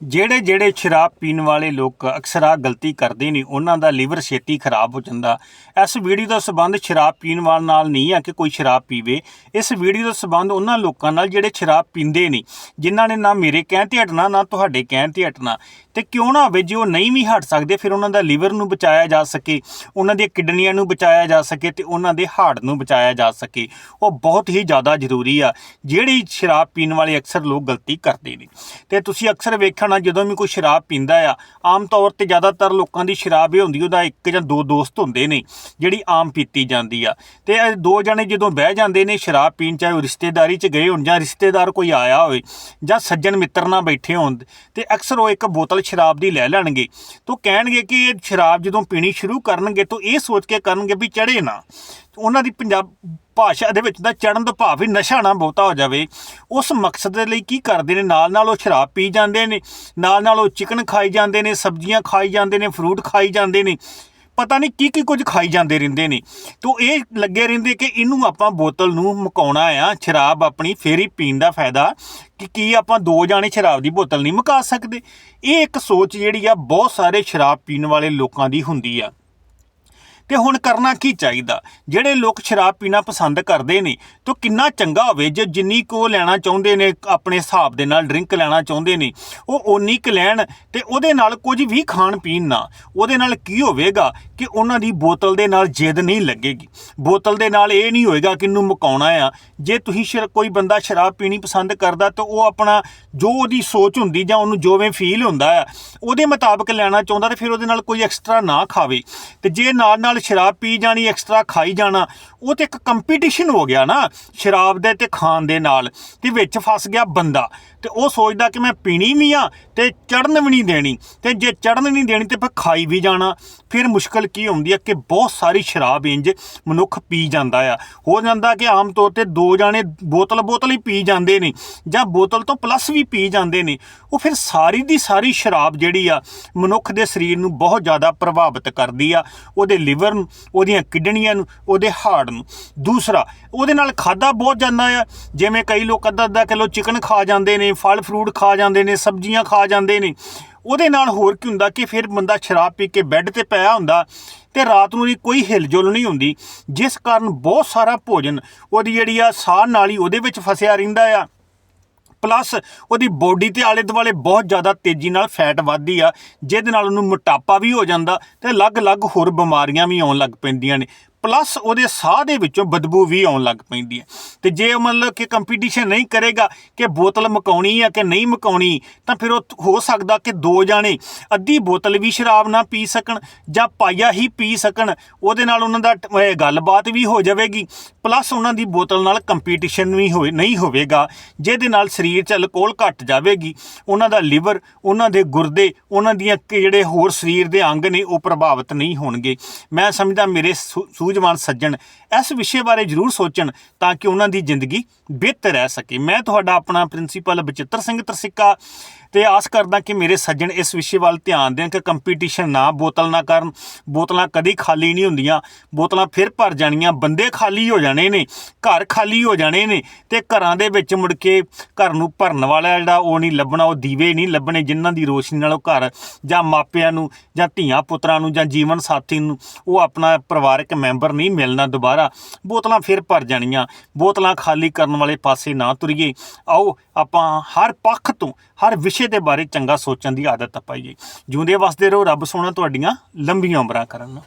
ਜਿਹੜੇ ਜਿਹੜੇ ਸ਼ਰਾਬ ਪੀਣ ਵਾਲੇ ਲੋਕ ਅਕਸਰ ਆ ਗਲਤੀ ਕਰਦੇ ਨੇ, ਉਹਨਾਂ ਦਾ ਲੀਵਰ ਛੇਤੀ ਖਰਾਬ ਹੋ ਜਾਂਦਾ। ਇਸ ਵੀਡੀਓ ਦਾ ਸਬੰਧ ਸ਼ਰਾਬ ਪੀਣ ਵਾਲ ਨਾਲ ਨਹੀਂ ਆ ਕਿ ਕੋਈ ਸ਼ਰਾਬ ਪੀਵੇ। ਇਸ ਵੀਡੀਓ ਦਾ ਸਬੰਧ ਉਹਨਾਂ ਲੋਕਾਂ ਨਾਲ ਜਿਹੜੇ ਸ਼ਰਾਬ ਪੀਂਦੇ ਨੇ, ਜਿਨ੍ਹਾਂ ਨੇ ਨਾ ਮੇਰੇ ਕਹਿਣ ਤੇ ਹਟਣਾ, ਨਾ ਤੁਹਾਡੇ ਕਹਿਣ ਤੇ ਹਟਣਾ। ਤੇ ਕਿਉਂ ਨਾ ਹੋਵੇ, ਜੇ ਉਹ ਨਹੀਂ ਵੀ ਹਟ ਸਕਦੇ, ਫਿਰ ਉਹਨਾਂ ਦਾ ਲੀਵਰ ਨੂੰ ਬਚਾਇਆ ਜਾ ਸਕੇ, ਉਹਨਾਂ ਦੀਆਂ ਕਿਡਨੀਆਂ ਨੂੰ ਬਚਾਇਆ ਜਾ ਸਕੇ ਤੇ ਉਹਨਾਂ ਦੇ ਹਾਰਟ ਨੂੰ ਬਚਾਇਆ ਜਾ ਸਕੇ। ਉਹ ਬਹੁਤ ਹੀ ਜ਼ਿਆਦਾ ਜ਼ਰੂਰੀ ਆ। ਜਿਹੜੀ ਸ਼ਰਾਬ ਪੀਣ ਵਾਲੇ ਅਕਸਰ ਲੋਕ ਗਲਤੀ ਕਰਦੇ ਨੇ। ਤੇ ਤੁਸੀਂ ਅਕਸਰ ਵੇਖਿਆ ਹੋਣਾ ਜਦੋਂ ਵੀ ਕੋਈ ਸ਼ਰਾਬ ਪੀਂਦਾ ਆ, ਆਮ ਤੌਰ ਤੇ ਜ਼ਿਆਦਾਤਰ ਲੋਕਾਂ ਦੀ ਸ਼ਰਾਬ ਇਹ ਹੁੰਦੀ, ਉਹਦਾ ਇੱਕ ਜਾਂ ਦੋ ਦੋਸਤ ਹੁੰਦੇ ਨੇ, ਜਿਹੜੀ ਆਮ ਪੀਤੀ ਜਾਂਦੀ ਆ। ਤੇ ਇਹ ਦੋ ਜਣੇ ਜਦੋਂ ਬਹਿ ਜਾਂਦੇ ਨੇ ਸ਼ਰਾਬ ਪੀਣ, ਚਾਹੇ ਉਹ ਰਿਸ਼ਤੇਦਾਰੀ 'ਚ ਗਏ ਹੋਣ ਜਾਂ ਰਿਸ਼ਤੇਦਾਰ ਕੋਈ ਆਇਆ ਹੋਵੇ ਜਾਂ ਸੱਜਣ ਮਿੱਤਰ ਨਾਲ ਬੈਠੇ ਹੋਣ, ਤੇ ਅਕਸਰ ਉਹ ਇੱਕ ਬੋਤਲ ਸ਼ਰਾਬ ਦੀ ਲੈ ਲੈਣਗੇ। ਤੋਂ ਕਹਿਣਗੇ ਕਿ ਇਹ ਸ਼ਰਾਬ ਜਦੋਂ ਪੀਣੀ ਸ਼ੁਰੂ ਕਰਨਗੇ, ਤਾਂ ਇਹ ਸੋਚ ਕੇ ਕਰਨਗੇ ਵੀ ਚੜੇ ਨਾ। ਉਹਨਾਂ ਦੀ ਪੰਜਾਬ ਭਾਸ਼ਾ ਦੇ ਵਿੱਚ ਦਾ ਚੜਨ ਦਾ ਭਾਵ ਵੀ ਨਸ਼ਾ ਨਾ ਬਹੁਤਾ ਹੋ ਜਾਵੇ। ਉਸ ਮਕਸਦ ਦੇ ਲਈ ਕੀ ਕਰਦੇ ਨੇ? ਨਾਲ ਨਾਲ ਉਹ ਸ਼ਰਾਬ ਪੀ ਜਾਂਦੇ ਨੇ, ਨਾਲ ਨਾਲ ਉਹ ਚਿਕਨ ਖਾਈ ਜਾਂਦੇ ਨੇ, ਸਬਜ਼ੀਆਂ ਖਾਈ ਜਾਂਦੇ ਨੇ ਫਰੂਟ ਖਾਈ ਜਾਂਦੇ ਨੇ। ਪਤਾ ਨਹੀਂ ਕੀ ਕੀ ਕੁਝ ਖਾਈ ਜਾਂਦੇ ਰਹਿੰਦੇ ਨੇ। ਤੋਂ ਇਹ ਲੱਗੇ ਰਹਿੰਦੇ ਕਿ ਇਹਨੂੰ ਆਪਾਂ ਬੋਤਲ ਨੂੰ ਮੁਕਾਉਣਾ ਆ, ਸ਼ਰਾਬ ਆਪਣੀ ਫੇਰ ਹੀ ਪੀਣ ਦਾ ਫਾਇਦਾ ਕਿ ਕੀ ਆਪਾਂ ਦੋ ਜਾਣੇ ਸ਼ਰਾਬ ਦੀ ਬੋਤਲ ਨਹੀਂ ਮੁਕਾ ਸਕਦੇ। ਇਹ ਇੱਕ ਸੋਚ ਜਿਹੜੀ ਆ ਬਹੁਤ ਸਾਰੇ ਸ਼ਰਾਬ ਪੀਣ ਵਾਲੇ ਲੋਕਾਂ ਦੀ ਹੁੰਦੀ ਆ। ਤੇ ਹੁਣ ਕਰਨਾ ਕੀ ਚਾਹੀਦਾ? ਜਿਹੜੇ ਲੋਕ ਸ਼ਰਾਬ ਪੀਣਾ ਪਸੰਦ ਕਰਦੇ ਨੇ, ਤਾਂ ਕਿੰਨਾ ਚੰਗਾ ਹੋਵੇ ਜੇ ਜਿੰਨੀ ਕੋ ਲੈਣਾ ਚਾਹੁੰਦੇ ਨੇ, ਆਪਣੇ ਹਿਸਾਬ ਦੇ ਨਾਲ ਡਰਿੰਕ ਲੈਣਾ ਚਾਹੁੰਦੇ ਨੇ, ਉਹ ਓਨੀ ਕੁ ਲੈਣ ਤੇ ਉਹਦੇ ਨਾਲ ਕੁਝ ਵੀ ਖਾਣ ਪੀਣ ਨਾ। ਉਹਦੇ ਨਾਲ ਕੀ ਹੋਵੇਗਾ? ਕਿ ਉਹਨਾਂ ਦੀ ਬੋਤਲ ਦੇ ਨਾਲ ਜਿੱਦ ਨਹੀਂ ਲੱਗੇਗੀ। ਬੋਤਲ ਦੇ ਨਾਲ ਇਹ ਨਹੀਂ ਹੋਏਗਾ ਕਿ ਇਹਨੂੰ ਮੁਕਾਉਣਾ ਆ। ਜੇ ਤੁਸੀਂ ਸ਼ਰ, ਕੋਈ ਬੰਦਾ ਸ਼ਰਾਬ ਪੀਣੀ ਪਸੰਦ ਕਰਦਾ ਤਾਂ ਉਹ ਆਪਣਾ ਜੋ ਉਹਦੀ ਸੋਚ ਹੁੰਦੀ ਜਾਂ ਉਹਨੂੰ ਜੋਵੇਂ ਫੀਲ ਹੁੰਦਾ ਆ, ਉਹਦੇ ਮੁਤਾਬਕ ਲੈਣਾ ਚਾਹੁੰਦਾ ਤੇ ਫਿਰ ਉਹਦੇ ਨਾਲ ਕੋਈ ਐਕਸਟਰਾ ਨਾ ਖਾਵੇ। ਤੇ ਜੇ ਨਾਲ ਨਾਲ ਸ਼ਰਾਬ ਪੀ ਜਾਣੀ, ਐਕਸਟਰਾ ਖਾਈ ਜਾਣਾ, ਉਹ ਤੇ ਇੱਕ ਕੰਪੀਟੀਸ਼ਨ ਹੋ ਗਿਆ ਨਾ ਸ਼ਰਾਬ ਦੇ ਤੇ ਖਾਣ ਦੇ ਨਾਲ। ਤੇ ਵਿੱਚ ਫਸ ਗਿਆ ਬੰਦਾ। ਤੇ ਉਹ ਸੋਚਦਾ ਕਿ ਮੈਂ ਪੀਣੀ ਵੀ ਆ ਤੇ ਚੜਨ ਵੀ ਨਹੀਂ ਦੇਣੀ। ਤੇ ਜੇ ਚੜਨ ਨਹੀਂ ਦੇਣੀ ਤੇ ਫਿਰ ਖਾਈ ਵੀ ਜਾਣਾ। ਫਿਰ ਮੁਸ਼ਕਲ ਕੀ ਹੁੰਦੀ ਹੈ ਕਿ ਬਹੁਤ ਸਾਰੀ ਸ਼ਰਾਬ ਇੰਜ ਮਨੁੱਖ ਪੀ ਜਾਂਦਾ ਆ। ਹੋ ਜਾਂਦਾ ਕਿ ਆਮ ਤੌਰ ਤੇ ਦੋ ਜਾਣੇ ਬੋਤਲ ਬੋਤਲ ਹੀ ਪੀ ਜਾਂਦੇ ਨੇ ਜਾਂ ਬੋਤਲ ਤੋਂ ਪਲੱਸ ਵੀ ਪੀ ਜਾਂਦੇ ਨੇ। ਉਹ ਫਿਰ ਸਾਰੀ ਦੀ ਸਾਰੀ ਸ਼ਰਾਬ ਜਿਹੜੀ ਆ ਮਨੁੱਖ ਦੇ ਸਰੀਰ ਨੂੰ ਬਹੁਤ ਜ਼ਿਆਦਾ ਪ੍ਰਭਾਵਿਤ ਕਰਦੀ ਆ। ਉਹਦੇ ਲਿਵਰ ਨੂੰ, ਉਹਦੀਆਂ ਕਿਡਨੀਆਂ ਨੂੰ, ਉਹਦੇ ਹਾਰਟ ਨੂੰ। ਦੂਸਰਾ, ਉਹਦੇ ਨਾਲ ਖਾਦਾ ਬਹੁਤ ਜਾਂਦਾ ਆ। ਜਿਵੇਂ ਕਈ ਲੋਕ ਅੱਧਾ ਅੱਧਾ ਕਿਲੋ ਚਿਕਨ ਖਾ ਜਾਂਦੇ ਨੇ ਫਲ ਫਰੂਟ ਖਾ ਜਾਂਦੇ ਨੇ, ਸਬਜ਼ੀਆਂ ਖਾ ਜਾਂਦੇ ਨੇ। ਉਹਦੇ ਨਾਲ ਹੋਰ ਕੀ ਹੁੰਦਾ ਕਿ ਫਿਰ ਬੰਦਾ ਸ਼ਰਾਬ ਪੀ ਕੇ ਬੈੱਡ ਤੇ ਪਿਆ ਹੁੰਦਾ ਤੇ ਰਾਤ ਨੂੰ ਦੀ ਕੋਈ ਹਿਲਜੁਲ ਨਹੀਂ ਹੁੰਦੀ। ਜਿਸ ਕਾਰਨ ਬਹੁਤ ਸਾਰਾ ਭੋਜਨ ਉਹਦੀ ਜਿਹੜੀ ਆ ਸਾਹ ਨਾਲੀ ਉਹਦੇ ਵਿੱਚ ਫਸਿਆ ਰਹਿੰਦਾ ਆ। ਪਲੱਸ ਉਹਦੀ ਬੋਡੀ ਤੇ ਆਲੇ ਦੁਆਲੇ ਬਹੁਤ ਜ਼ਿਆਦਾ ਤੇਜ਼ੀ ਨਾਲ ਫੈਟ ਵੱਧਦੀ ਆ, ਜਿਹਦੇ ਨਾਲ ਉਹਨੂੰ ਮੋਟਾਪਾ ਵੀ ਹੋ ਜਾਂਦਾ ਤੇ ਅਲੱਗ-ਅਲੱਗ ਹੋਰ ਬਿਮਾਰੀਆਂ ਵੀ ਆਉਣ ਲੱਗ ਪੈਂਦੀਆਂ ਨੇ। ਪਲੱਸ ਉਹਦੇ ਸਾਹ ਦੇ ਵਿੱਚੋਂ ਬਦਬੂ ਵੀ ਆਉਣ ਲੱਗ ਪੈਂਦੀ ਹੈ। ਤੇ ਜੇ ਉਹ ਮਤਲਬ ਕਿ ਕੰਪੀਟੀਸ਼ਨ ਨਹੀਂ ਕਰੇਗਾ ਕਿ ਬੋਤਲ ਮਕਾਉਣੀ ਆ ਕਿ ਨਹੀਂ ਮਕਾਉਣੀ, ਤਾਂ ਫਿਰ ਉਹ ਹੋ ਸਕਦਾ ਕਿ ਦੋ ਜਾਣੇ ਅੱਧੀ ਬੋਤਲ ਵੀ ਸ਼ਰਾਬ ਨਾ ਪੀ ਸਕਣ ਜਾਂ ਪਾਇਆ ਹੀ ਪੀ ਸਕਣ, ਉਹਦੇ ਨਾਲ ਉਹਨਾਂ ਦਾ ਟ- ਗੱਲਬਾਤ ਵੀ ਹੋ ਜਾਵੇਗੀ। ਪਲੱਸ ਉਹਨਾਂ ਦੀ ਬੋਤਲ ਨਾਲ ਕੰਪੀਟੀਸ਼ਨ ਵੀ ਹੋਏ, ਨਹੀਂ ਹੋਵੇਗਾ, ਜਿਹਦੇ ਨਾਲ ਸਰੀਰ 'ਚ ਅਲਕੋਹਲ ਘਟ ਜਾਵੇਗੀ। ਉਹਨਾਂ ਦਾ ਲਿਵਰ ਉਹਨਾਂ ਦੇ ਗੁਰਦੇ, ਉਹਨਾਂ ਦੀਆਂ ਜਿਹੜੇ ਹੋਰ ਸਰੀਰ ਦੇ ਅੰਗ ਨੇ, ਉਹ ਪ੍ਰਭਾਵਿਤ ਨਹੀਂ ਹੋਣਗੇ। ਮੈਂ ਸਮਝਦਾ ਮੇਰੇ ਸੂ- ਸੂਝਵਾਨ ਸੱਜਣ, ਇਸ ਵਿਸ਼ੇ ਬਾਰੇ ਜ਼ਰੂਰ ਸੋਚਣ ਤਾਂ ਕਿ ਉਹਨਾਂ ਦੀ ਜ਼ਿੰਦਗੀ ਬਿਹਤਰ ਰਹਿ ਸਕੇ। ਮੈਂ ਤੁਹਾਡਾ ਆਪਣਾ ਪ੍ਰਿੰਸੀਪਲ ਬਚਿੱਤਰ ਸਿੰਘ ਤਰਸਿੱਕਾ ਤੇ ਆਸ ਕਰਦਾ ਕਿ ਮੇਰੇ ਸੱਜਣ ਇਸ ਵਿਸ਼ੇ ਵੱਲ ਧਿਆਨ ਦੇਣ ਕਿ ਕੰਪੀਟੀਸ਼ਨ ਨਾ, ਬੋਤਲ ਨਾ ਕਰਨ, ਬੋਤਲਾਂ ਕਦੀ ਖਾਲੀ ਨਹੀਂ ਹੁੰਦੀਆਂ, ਬੋਤਲਾਂ ਫਿਰ ਭਰ ਜਾਣੀਆਂ, ਬੰਦੇ ਖਾਲੀ ਹੋ ਜਾਣੇ ਨੇ, ਘਰ ਖਾਲੀ ਹੋ ਜਾਣੇ ਨੇ ਤੇ ਘਰਾਂ ਦੇ ਵਿੱਚ ਮੁੜ ਕੇ ਘਰ ਨੂੰ ਭਰਨ ਵਾਲਾ ਜਿਹੜਾ ਉਹ ਨਹੀਂ ਲੱਭਣਾ, ਉਹ ਦੀਵੇ ਨਹੀਂ ਲੱਭਣੇ ਜਿਨ੍ਹਾਂ ਦੀ ਰੋਸ਼ਨੀ ਨਾਲ ਉਹ ਘਰ ਜਾਂ ਮਾਪਿਆਂ ਨੂੰ ਜਾਂ ਧੀਆਂ ਪੁੱਤਰਾਂ ਨੂੰ ਜਾਂ ਜੀਵਨ ਸਾਥੀ ਨੂੰ ਉਹ ਆਪਣਾ ਪਰਿਵਾਰਕ ਮੈਂਬਰ ਨਹੀਂ ਮਿਲਣਾ ਦੁਬਾਰਾ। ਬੋਤਲਾਂ ਫਿਰ ਭਰ ਜਾਣੀਆਂ। ਬੋਤਲਾਂ ਖਾਲੀ ਕਰਨ ਵਾਲੇ ਪਾਸੇ ਨਾ ਤੁਰੀਏ। ਆਓ, ਆਪਾਂ ਹਰ ਪੱਖ ਤੋਂ, ਹਰ ਵਿਸ਼ੇ ਦੇ ਬਾਰੇ ਚੰਗਾ ਸੋਚਣ ਦੀ ਆਦਤ ਪਾਈਏ। ਜਿਉਂਦੇ ਵਸਦੇ ਰਹੋ, ਰੱਬ ਸੋਹਣਾ ਤੁਹਾਡੀਆਂ ਲੰਬੀਆਂ ਉਮਰਾਂ ਕਰਨ।